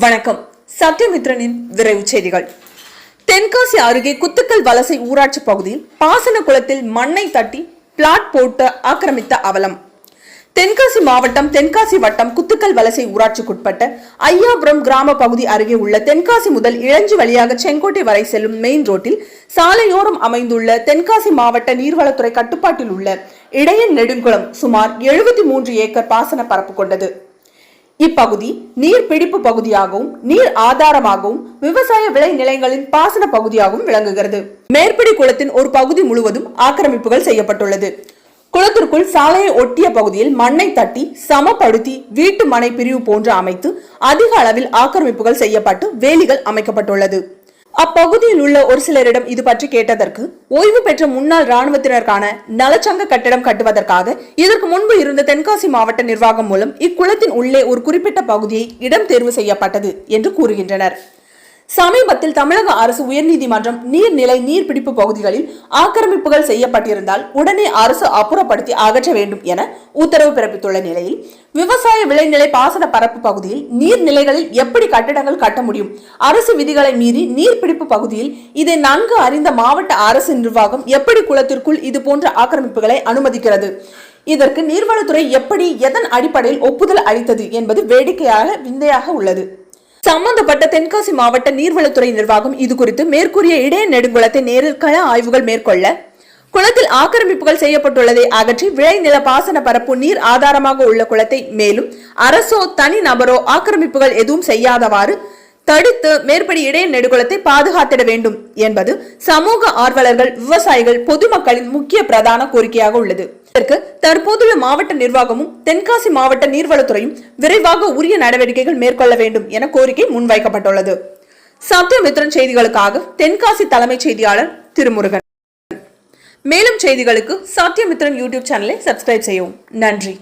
வணக்கம். சத்யமித்ரனின் விரைவு செய்திகள். தென்காசி அருகே குத்துக்கல் வலசை ஊராட்சி பகுதியில் பாசன குளத்தில் மண்ணை தட்டி பிளாட் போட்டு ஆக்கிரமித்த அவலம். தென்காசி மாவட்டம் தென்காசி வட்டம் குத்துக்கல் வலசை ஊராட்சிக்குட்பட்ட ஐயாபுரம் கிராம பகுதி அருகே உள்ள தென்காசி முதல் இளஞ்சி வழியாக செங்கோட்டை வரை செல்லும் மெயின் ரோட்டில் சாலையோரம் அமைந்துள்ள தென்காசி மாவட்ட நீர்வளத்துறை கட்டுப்பாட்டில் உள்ள இடையன் நெடுங்குளம் சுமார் எழுபத்தி மூன்று ஏக்கர் பாசன பரப்பு கொண்டது. இப்பகுதி நீர் பிடிப்பு பகுதியாகவும் நீர் ஆதாரமாகவும் விவசாய விளை நிலங்களின் பாசன பகுதியாகவும் விளங்குகிறது. மேற்படி குளத்தின் ஒரு பகுதி முழுவதும் ஆக்கிரமிப்புகள் செய்யப்பட்டுள்ளது. குளத்திற்குள் சாலையை ஒட்டிய பகுதியில் மண்ணை தட்டி சமப்படுத்தி வீட்டு மனை பிரிவு போன்று அமைத்து அதிக அளவில் ஆக்கிரமிப்புகள் செய்யப்பட்டு வேலிகள் அமைக்கப்பட்டுள்ளது. அப்பகுதியில் உள்ள ஒரு சிலரிடம் இது பற்றி கேட்டதற்கு ஓய்வு பெற்ற முன்னாள் ராணுவத்தினருக்கான நலச்சங்க கட்டடம் கட்டுவதற்காக இதற்கு முன்பு இருந்த தென்காசி மாவட்ட நிர்வாகம் மூலம் இக்குளத்தின் உள்ளே ஒரு குறிப்பிட்ட பகுதியை இடம் தேர்வு செய்யப்பட்டது என்று கூறுகின்றனர். சமீபத்தில் தமிழக அரசு உயர்நீதிமன்றம் நீர்நிலை நீர்பிடிப்பு பகுதிகளில் ஆக்கிரமிப்புகள் செய்யப்பட்டிருந்தால் உடனே அரசு அப்புறப்படுத்தி அகற்ற வேண்டும் என உத்தரவு பிறப்பித்துள்ள நிலையில் விவசாய விளைநிலை பாசன பரப்பு பகுதியில் நீர்நிலைகளில் எப்படி கட்டடங்கள் கட்ட முடியும்? அரசு விதிகளை மீறி நீர்பிடிப்பு பகுதியில் இதை நன்கு அறிந்த மாவட்ட அரசு நிர்வாகம் எப்படி குளத்திற்குள் இது போன்ற ஆக்கிரமிப்புகளை அனுமதிக்கிறது? இதற்கு நீர்வளத்துறை எப்படி எதன் அடிப்படையில் ஒப்புதல் அளித்தது என்பது வேடிக்கையாக விந்தையாக உள்ளது. சம்பந்தப்பட்ட தென்காசி மாவட்ட நீர்வளத்துறை நிர்வாகம் இது குறித்து மேற்கூறிய இடைய நெடுங்குளத்தை நேரில் கள ஆய்வுகள் மேற்கொள்ள குளத்தில் ஆக்கிரமிப்புகள் செய்யப்பட்டுள்ளதை அகற்றி விளைநில பாசன பரப்பு நீர் ஆதாரமாக உள்ள குளத்தை மேலும் அரசோ தனி நபரோ ஆக்கிரமிப்புகள் எதுவும் செய்யாதவாறு தடுத்து மேற்படி இடைய நெடுகுளத்தை பாதுகாத்திட வேண்டும் என்பது சமூக ஆர்வலர்கள் விவசாயிகள் பொதுமக்களின் முக்கிய பிரதான கோரிக்கையாக உள்ளது. இதற்கு தற்போதுள்ள மாவட்ட நிர்வாகமும் தென்காசி மாவட்ட நீர்வளத்துறையும் விரைவாக உரிய நடவடிக்கைகள் மேற்கொள்ள வேண்டும் என கோரிக்கை முன்வைக்கப்பட்டுள்ளது. சத்யமித்ரன் செய்திகளுக்காக தென்காசி தலைமைச் செய்தியாளர் திருமுருகன். மேலும் செய்திகளுக்கு சத்யமித்ரன் யூடியூப் சேனலை சப்ஸ்கிரைப் செய்யவும். நன்றி.